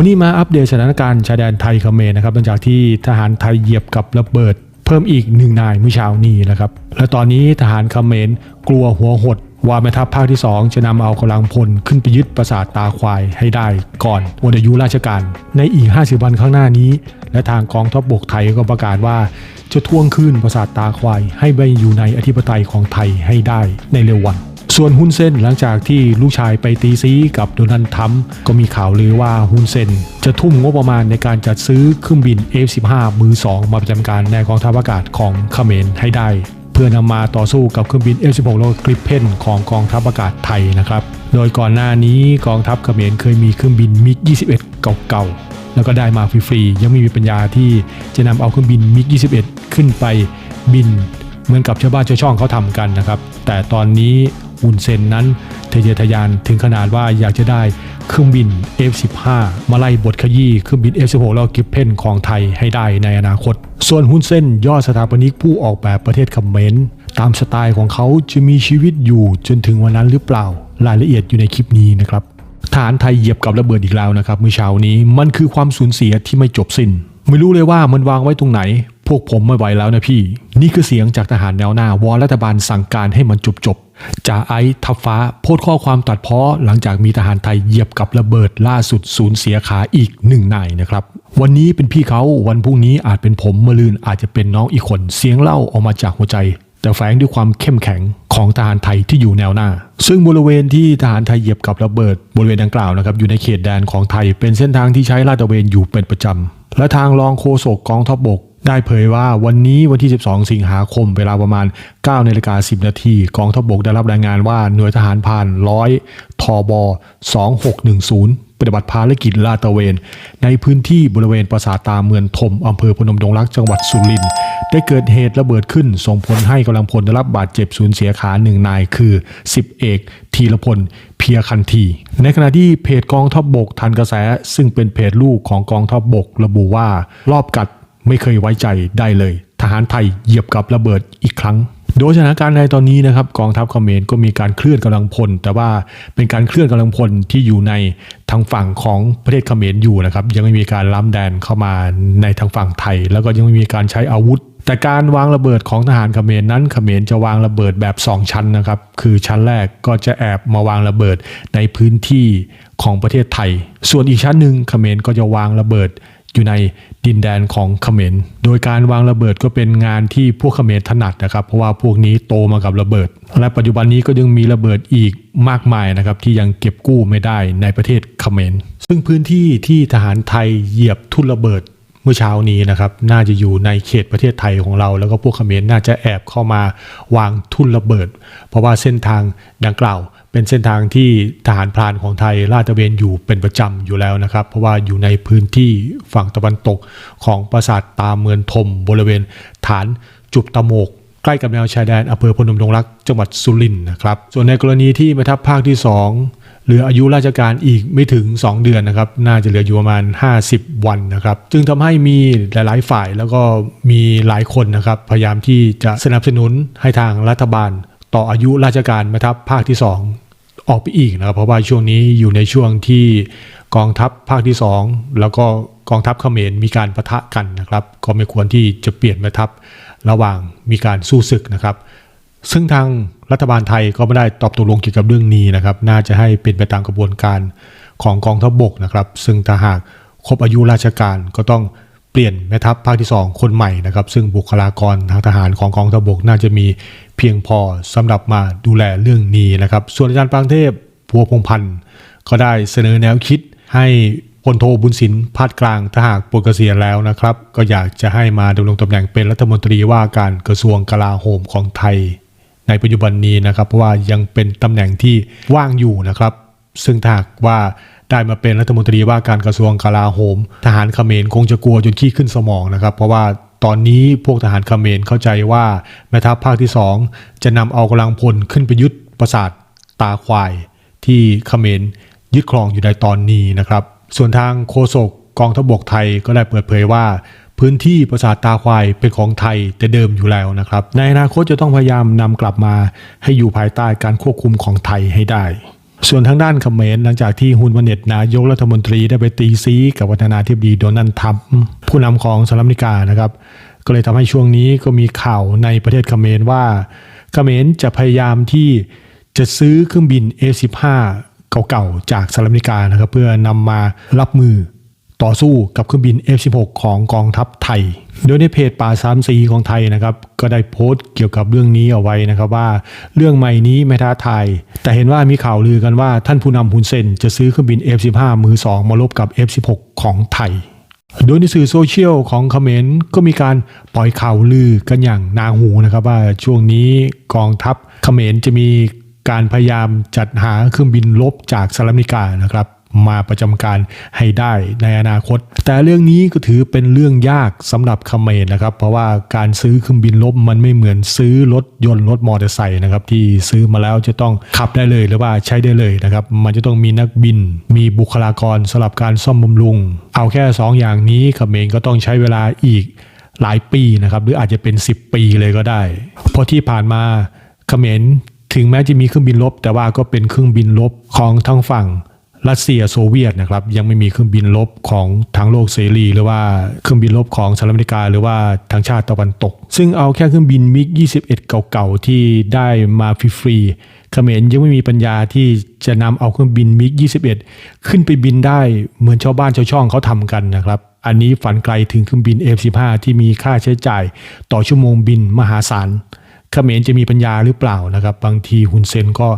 วันนี้มาอัปเดตสถานการณ์ชายแดนไทยเขมรนะครับหลังจากที่ทหารไทยเหยียบกับระเบิดเพิ่มอีกหนึ่งนายเมื่อเช้านี้นะครับ และตอนนี้ทหารเขมรกลัวหัวหดว่าแม่ทัพภาคที่ 2 จะนำเอากำลังพลขึ้นไปยึดปราสาทตาควายให้ได้ก่อนหมดอายุราชการ ในอีก 50 วันข้างหน้านี้ และทางกองทัพบกไทยก็ประกาศว่า จะทวงคืนปราสาทตาควายให้ไปอยู่ในอธิปไตยของไทยให้ได้ในเร็ววัน ส่วนฮุนเซนหลังจากที่ลูกชายไปตีซีกับโดนัลด์ทรัมป์ก็มีข่าวลือว่าฮุนเซนจะทุ่มงบประมาณในการจัดซื้อเครื่องบิน F-15 มือ 2 มาประจำการในกองทัพอากาศของเขมรให้ได้ เพื่อนำมาต่อสู้กับเครื่องบิน F-16 แล้วก็กริปเพนของกองทัพอากาศไทยนะครับ โดยก่อนหน้านี้กองทัพเขมรเคยมีเครื่องบินมิก 21 เก่าๆ แล้วก็ได้มาฟรีๆ ยังไม่มีปัญญาที่จะนำเอาเครื่องบินมิก 21 ขึ้นไปบินเหมือนกับชาวบ้านชาวช่องเขาทำกันนะครับ แต่ตอนนี้ อุนเซนนั้นทะเยอทะยานถึงขนาดว่าอยากจะได้เครื่องบิน F15 มาไล่บทขยี้เครื่องบิน F16 แล้วกิฟเพนของไทยให้ได้ในอนาคต ส่วนฮุนเซนยอดสถาปนิกผู้ออกแบบประเทศเขมรตามสไตล์ของเขาจะมีชีวิตอยู่จนถึงวันนั้นหรือเปล่า รายละเอียดอยู่ในคลิปนี้นะครับทหารไทยเหยียบกับระเบิดอีกแล้วนะครับเมื่อเช้านี้มันคือความสูญเสียที่ไม่จบสิน้น ไม่รู้เลยว่ามันวางไว้ตรงไหน พวกผมไม่ไหวแล้วนะพี่ นี่คือเสียงจากทหารแนวหน้าวอนรัฐบาลสั่งการให้มันจบจบ จ่าไอซ์ทับฟ้าโพสต์ข้อความตัดเพ้อหลังจากมีทหารไทยเหยียบกับระเบิดล่าสุดสูญเสียขาอีกหนึ่งนายนะครับ วันนี้เป็นพี่เขาวันพรุ่งนี้อาจเป็นผมมะลืนอาจจะเป็นน้องอีกคนเสียงเล่าออกมาจากหัวใจ แต่แฝงด้วยความเข้มแข็งของทหารไทยที่อยู่แนวหน้า ซึ่งบริเวณที่ทหารไทยเหยียบกับระเบิดบริเวณดังกล่าวนะครับอยู่ในเขตแดนของไทย เป็นเส้นทางที่ใช้ลาดตระเวนอยู่เป็นประจำและทางรองโฆษกกองทัพบก ได้เผยว่าวันนี้วันที่ 12 สิงหาคมเวลาประมาณ9นาฬิกา10 นาทีกองทัพบกได้รับรายงานว่าหน่วยทหารพรานร้อยทบอ2610 ปฏิบัติภารกิจลาดตระเวน ในพื้นที่บริเวณปราสาทตาเมืองทมอำเภอพนมดงรักจังหวัดสุรินทร์ได้เกิดเหตุระเบิดขึ้น ส่งผลให้กำลังพลได้รับบาดเจ็บสูญเสียขาหนึ่งนายคือ 10 เอกทีรพลเพียคันที ในขณะที่เพจกองทัพบบกทันกระแส ซึ่งเป็นเพจลูกของกองทัพบบกระบุว่ารอบกัด ไม่เคยไว้ใจได้เลย ทหารไทยเหยียบกับระเบิดอีกครั้ง โดยสถานการณ์ในตอนนี้นะครับกองทัพเขมรก็มีการเคลื่อนกำลังพล แต่ว่าเป็นการเคลื่อนกำลังพลที่อยู่ในทางฝั่งของประเทศเขมรอยู่นะครับยังไม่มีการล้ำแดนเข้ามาในทางฝั่งไทย แล้วก็ยังไม่มีการใช้อาวุธแต่การวางระเบิดของทหารเขมรนั้นเขมรจะวางระเบิดแบบ 2 ชั้นนะครับ คือชั้นแรกก็จะแอบมาวางระเบิดในพื้นที่ของประเทศไทย ส่วนอีกชั้นหนึ่งเขมรก็จะวางระเบิด อยู่ในดินแดนของเขมร โดยการวางระเบิดก็เป็นงานที่พวกเขมรถนัดนะครับ เพราะว่าพวกนี้โตมากับระเบิด และปัจจุบันนี้ก็ยังมีระเบิดอีกมากมายนะครับที่ยังเก็บกู้ไม่ได้ในประเทศเขมร ซึ่งพื้นที่ที่ทหารไทยเหยียบทุ่นระเบิดเมื่อเช้านี้นะครับ น่าจะอยู่ในเขตประเทศไทยของเรา แล้วก็พวกเขมรน่าจะแอบเข้ามาวางทุ่นระเบิด เพราะว่าเส้นทางดังกล่าว เป็นเส้นทางที่ทหารพรานของไทยลาดตระเวนอยู่เป็นประจำอยู่แล้วนะครับ เพราะว่าอยู่ในพื้นที่ฝั่งตะวันตกของปราสาทตาเมืองทม บริเวณฐานจุบตะโมกใกล้กับแนวชายแดนอำเภอพนมดงรักจังหวัดสุรินทร์นะครับ ส่วนในกรณีที่แม่ทัพภาคที่ 2 เหลืออายุราชการอีกไม่ถึง 2 เดือนนะครับ น่าจะเหลืออยู่ประมาณ 50 วันนะครับ จึงทำให้มีหลายๆฝ่ายแล้วก็มีหลายคนนะครับ พยายามที่จะสนับสนุนให้ทางรัฐบาล ต่ออายุราชการแม่ทัพภาคที่ 2 ออกไปอีกนะครับ เพราะว่าช่วงนี้อยู่ในช่วงที่กองทัพภาคที่ 2 แล้วก็กองทัพเขมรมีการประทะกันนะครับ ก็ไม่ควรที่จะเปลี่ยนแม่ทัพระหว่างมีการสู้ศึกนะครับ ซึ่งทางรัฐบาลไทยก็ไม่ได้ตอบตกลงเกี่ยวกับเรื่องนี้นะครับ น่าจะให้เป็นไปตามกระบวนการของกองทัพบกนะครับ ซึ่งถ้าหากครบอายุราชการก็ต้องเปลี่ยนแม่ทัพภาคที่ 2 คนใหม่นะครับ ซึ่งบุคลากรทางทหารของกองทัพบกน่าจะมี เพียงพอสำหรับมาดูแลเรื่องนี้นะครับ ส่วนอาจารย์ปางเทพพัวพงพันธ์ก็ได้เสนอแนวคิดให้พลโทบุญสินพาดกลางถ้าหากปลดเกษียณแล้วนะครับ ก็อยากจะให้มาดำรงตำแหน่งเป็นรัฐมนตรีว่าการกระทรวงกลาโหมของไทย ในปัจจุบันนี้นะครับเพราะว่ายังเป็นตำแหน่งที่ว่างอยู่นะครับ ซึ่งถ้าหากว่า ได้มาเป็นรัฐมนตรีว่าการกระทรวงกลาโหม ทหารเขมรคงจะกลัวจนขี้ขึ้นสมองนะครับ เพราะว่าตอนนี้พวกทหารเขมรเข้าใจว่าแม่ทัพภาคที่สองจะนำเอากำลังพลขึ้นไปยึดปราสาทตาควาย ที่เขมรยึดครองอยู่ในตอนนี้นะครับ ส่วนทางโฆษกกองทัพบกไทยก็ได้เปิดเผยว่า พื้นที่ปราสาทตาควายเป็นของไทยแต่เดิมอยู่แล้วนะครับ ในอนาคตจะต้องพยายามนำกลับมาให้อยู่ภายใต้การควบคุมของไทยให้ได้ ส่วนทางด้านเขมรหลังจากที่ฮุนวันเน็ตนายกรัฐมนตรีได้ไปตีซีกับวัฒนาธิบดีโดนัลด์ทัมผู้นำของสหรัฐอเมริกานะครับ ก็เลยทำให้ช่วงนี้ก็มีข่าวในประเทศเขมรว่าเขมรจะพยายามที่จะซื้อเครื่องบิน A15 เก่าๆจากสหรัฐอเมริกานะครับ เพื่อนำมารับมือ ต่อสู้กับเครื่องบิน F-16 ของกองทัพไทย โดยในเพจป่าสามสีของไทยนะครับ ก็ได้โพสต์เกี่ยวกับเรื่องนี้เอาไว้นะครับว่าเรื่องใหม่นี้ไม่ท้าทาย แต่เห็นว่ามีข่าวลือกันว่าท่านผู้นำฮุนเซนจะซื้อเครื่องบิน F-15 มือ2มาลบกับ F-16 ของไทย โดยในสื่อโซเชียลของเขมรก็มีการปล่อยข่าวลือกันอย่างนาหูนะครับว่าช่วงนี้กองทัพเขมรจะมีการพยายามจัดหาเครื่องบินลบจากสหรัฐอเมริกานะครับ มาประจำการให้ได้ในอนาคต แต่เรื่องนี้ก็ถือเป็นเรื่องยากสำหรับเขมรนะครับ เพราะว่าการซื้อเครื่องบินลบมันไม่เหมือนซื้อรถยนต์รถมอเตอร์ไซค์นะครับที่ซื้อมาแล้วจะต้องขับได้เลยหรือว่าใช้ได้เลยนะครับ มันจะต้องมีนักบิน มีบุคลากรสำหรับการซ่อมบำรุง เอาแค่ 2 อย่างนี้เขมรก็ต้องใช้เวลาอีกหลายปีนะครับ หรืออาจจะเป็น 10 ปีเลยก็ได้ เพราะที่ผ่านมาเขมรถึงแม้จะมีเครื่องบินลบ แต่ว่าก็เป็นเครื่องบินลบของทางฝั่ง รัสเซียโซเวียตนะครับยังไม่มีเครื่องบินลบของทางโลกเสรี หรือว่าเครื่องบินลบของสหรัฐอเมริกา หรือว่าทางชาติตะวันตก ซึ่งเอาแค่เครื่องบินมิก 21 เก่าๆ ที่ได้มาฟรีๆเขมรยังไม่มีปัญญาที่จะนำเอาเครื่องบินมิก 21 ขึ้นไปบินได้เหมือนชาวบ้านชาวช่องเขาทำกันนะครับอันนี้ฝันไกลถึงเครื่องบิน F-15 ที่มีค่าใช้จ่ายต่อชั่วโมงบินมหาศาลเขมรจะมีปัญญาหรือเปล่านะครับบางทีฮุนเซนก็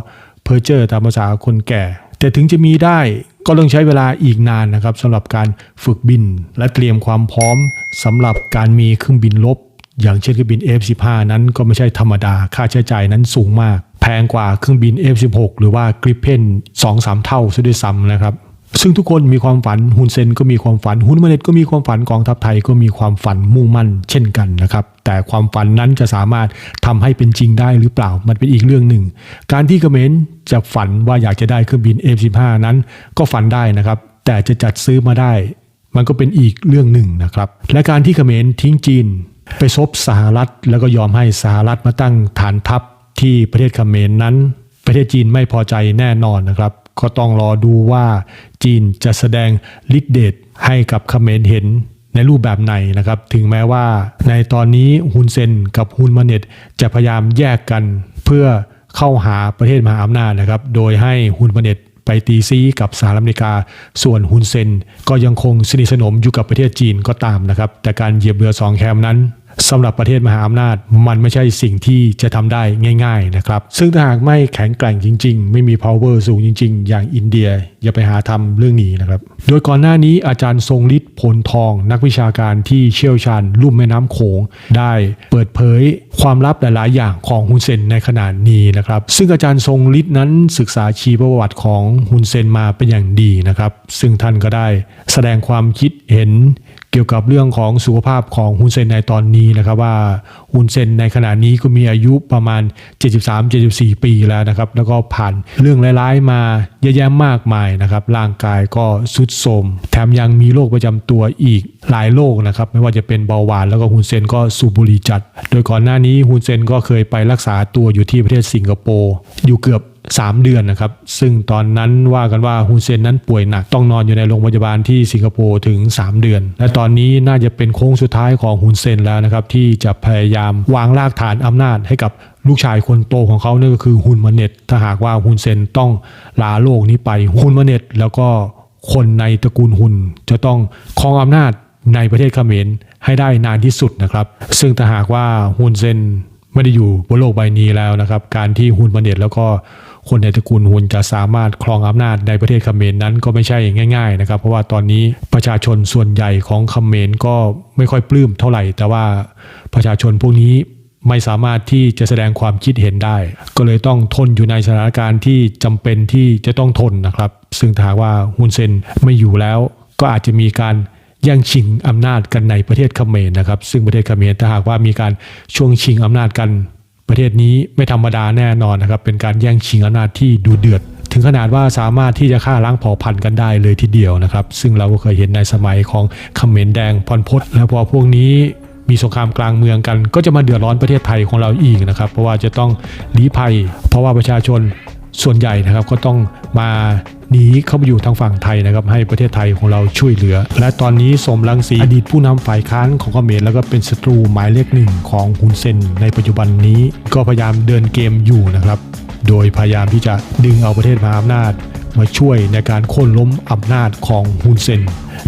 เพ้อเจ้อตามภาษาคนแก่ แต่ถึงจะมีได้ก็ต้องใช้เวลาอีกนานนะครับสำหรับการฝึกบินและเตรียมความพร้อมสำหรับการมีเครื่องบินลบ อย่างเช่นเครื่องบิน F-15 นั้นก็ไม่ใช่ธรรมดาค่าใช้จ่ายนั้นสูงมาก แพงกว่าเครื่องบิน F-16 หรือว่ากริปเพน2-3 เท่าซะด้วยซ้ำนะครับ ซึ่งทุกคนมีความฝันฮุนเซนก็มีความฝันฮุนมาเน็ตก็มีความฝันกองทัพไทยก็มีความฝันมุ่งมั่นเช่นกันนะครับ แต่ความฝันนั้นจะสามารถทำให้เป็นจริงได้หรือเปล่ามันเป็นอีกเรื่องหนึ่ง การที่เขมรจะฝันว่าอยากจะได้เครื่องบิน F-15 นั้นก็ฝันได้นะครับ แต่จะจัดซื้อมาได้ มันก็เป็นอีกเรื่องหนึ่งนะครับ และการที่เขมรทิ้งจีน ไปซบสหรัฐ แล้วก็ยอมให้สหรัฐมาตั้งฐานทัพที่ประเทศเขมรนั้น ประเทศจีนไม่พอใจแน่นอนนะครับ ก็ต้องรอดูว่าจีนจะแสดงฤทธิ์เดชให้กับเขมรเห็นในรูปแบบไหนนะครับ ถึงแม้ว่าในตอนนี้ฮุนเซนกับฮุนมาเน็ตจะพยายามแยกกันเพื่อเข้าหาประเทศมหาอำนาจนะครับ โดยให้ฮุนมาเน็ตไปตีซีกับสหรัฐอเมริกา ส่วนฮุนเซนก็ยังคงสนิทสนมอยู่กับประเทศจีนก็ตามนะครับ แต่การเหยียบเรือสองแคมนั้น สำหรับประเทศมหาอำนาจมันไม่ใช่สิ่งที่จะทำได้ง่าย ๆนะครับ ซึ่งถ้าหากไม่แข็งแกร่งจริง ๆ ไม่มี power สูงจริง ๆ อย่างอินเดีย อย่าไปหาทำเรื่องนี้นะครับ โดยก่อนหน้านี้อาจารย์ทรงฤทธิ์ผลทอง นักวิชาการที่เชี่ยวชาญลุ่มแม่น้ำโขง ได้เปิดเผยความลับหลาย ๆ อย่างของฮุนเซนในขณะนี้นะครับ ซึ่งอาจารย์ทรงฤทธิ์นั้นศึกษาชีวประวัติของฮุนเซนมาเป็นอย่างดีนะครับ ซึ่งท่านก็ได้แสดงความคิดเห็น เกี่ยวกับเรื่องของสุขภาพของฮุนเซนในตอนนี้นะครับว่าฮุนเซนในขณะนี้ก็มีอายุประมาณ 73-74 ปีแล้วนะครับ แล้วก็ผ่านเรื่องร้ายๆมาเยอะแยะมากมายนะครับ ร่างกายก็สุดโทมแถมยังมีโรคประจำตัวอีกหลายโรคนะครับ ไม่ว่าจะเป็นเบาหวานแล้วก็ฮุนเซนก็สูบบุหรี่จัด โดยก่อนหน้านี้ฮุนเซนก็เคยไปรักษาตัวอยู่ที่ประเทศสิงคโปร์อยู่เกือบ 3 เดือนนะครับ ซึ่งตอนนั้นว่ากันว่าฮุนเซนนั้นป่วยหนักต้องนอนอยู่ในโรงพยาบาลที่สิงคโปร์ถึง 3 เดือน และตอนนี้น่าจะเป็นโค้งสุดท้ายของฮุนเซนแล้วนะครับที่จะพยายามวางรากฐานอำนาจให้กับลูกชายคนโตของเขาเนั่นก็คือฮุนมาเน็ตถ้าหากว่าฮุนเซนต้องลาโลกนี้ไปฮุนมาเน็ตแล้วก็คนในตระกูลฮุนจะต้องครองอำนาจในประเทศเขมรให้ได้นานที่สุดนะครับ ซึ่งถ้าหากว่าฮุนเซนไม่ได้อยู่บนโลกใบนี้แล้วนะครับ การที่ฮุนบันเดตแล้วก็ คนในตระกูลฮุนจะสามารถครองอำนาจในประเทศเขมรนั้นก็ไม่ใช่ง่ายๆนะครับ เพราะว่าตอนนี้ประชาชนส่วนใหญ่ของเขมรก็ไม่ค่อยปลื้มเท่าไหร่ แต่ว่าประชาชนพวกนี้ไม่สามารถที่จะแสดงความคิดเห็นได้ ก็เลยต้องทนอยู่ในสถานการณ์ที่จำเป็นที่จะต้องทนนะครับ ซึ่งถ้ากว่าฮุนเซนไม่อยู่แล้ว ก็อาจจะมีการแย่งชิงอำนาจกันในประเทศเขมรนะครับ ซึ่งประเทศเขมรถ้าหากว่ามีการช่วงชิงอำนาจกัน ประเทศนี้ไม่ธรรมดาแน่นอนนะครับ เป็นการแย่งชิงอำนาจที่ดูเดือด ถึงขนาดว่าสามารถที่จะฆ่าล้างเผ่าพันธุ์กันได้เลยทีเดียวนะครับ ซึ่งเราก็เคยเห็นในสมัยของเขมรแดงพรพศแล้วพอพวกนี้มีสงครามกลางเมืองกัน ก็จะมาเดือดร้อนประเทศไทยของเราอีกนะครับ เพราะว่าจะต้องลี้ภัย เพราะว่าประชาชน ส่วนใหญ่นะครับก็ต้องมาหนีเข้าไปอยู่ทางฝั่งไทยนะครับให้ประเทศไทยของเราช่วยเหลือ และตอนนี้สมรังสีอดีตผู้นำฝ่ายค้านของเขมรแล้วก็เป็นศัตรูหมายเลขหนึ่งของฮุนเซนในปัจจุบันนี้ก็พยายามเดินเกมอยู่นะครับ โดยพยายามที่จะดึงเอาประเทศมหาอำนาจ มาช่วยในการโค่นล้มอำนาจของฮุนเซน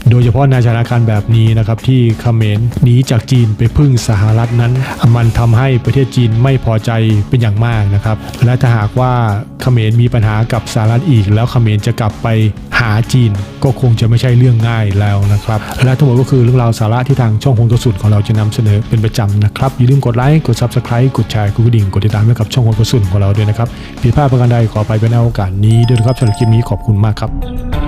โดยเฉพาะในสถานการณ์แบบนี้นะครับที่เขมรหนีจากจีนไปพึ่งสหรัฐนั้น มันทำให้ประเทศจีนไม่พอใจเป็นอย่างมากนะครับ และถ้าหากว่าเขมรมีปัญหากับสหรัฐอีก แล้วเขมรจะกลับไป หาจีนก็คงจะไม่ใช่เรื่องง่ายแล้วนะครับ และทั้งหมดก็คือเรื่องราวสาระที่ทางช่องหงกระสุนของเราจะนำเสนอเป็นประจำนะครับ อย่าลืมกดไลค์ กด subscribe กดแชร์ กดกระดิ่ง กดติดตามให้กับช่องหงกระสุนของเราด้วยนะครับผิดพลาดประการใดขอไปเป็นในโอกาสนี้ด้วยนะครับสำหรับคลิปนี้ขอบคุณมากครับ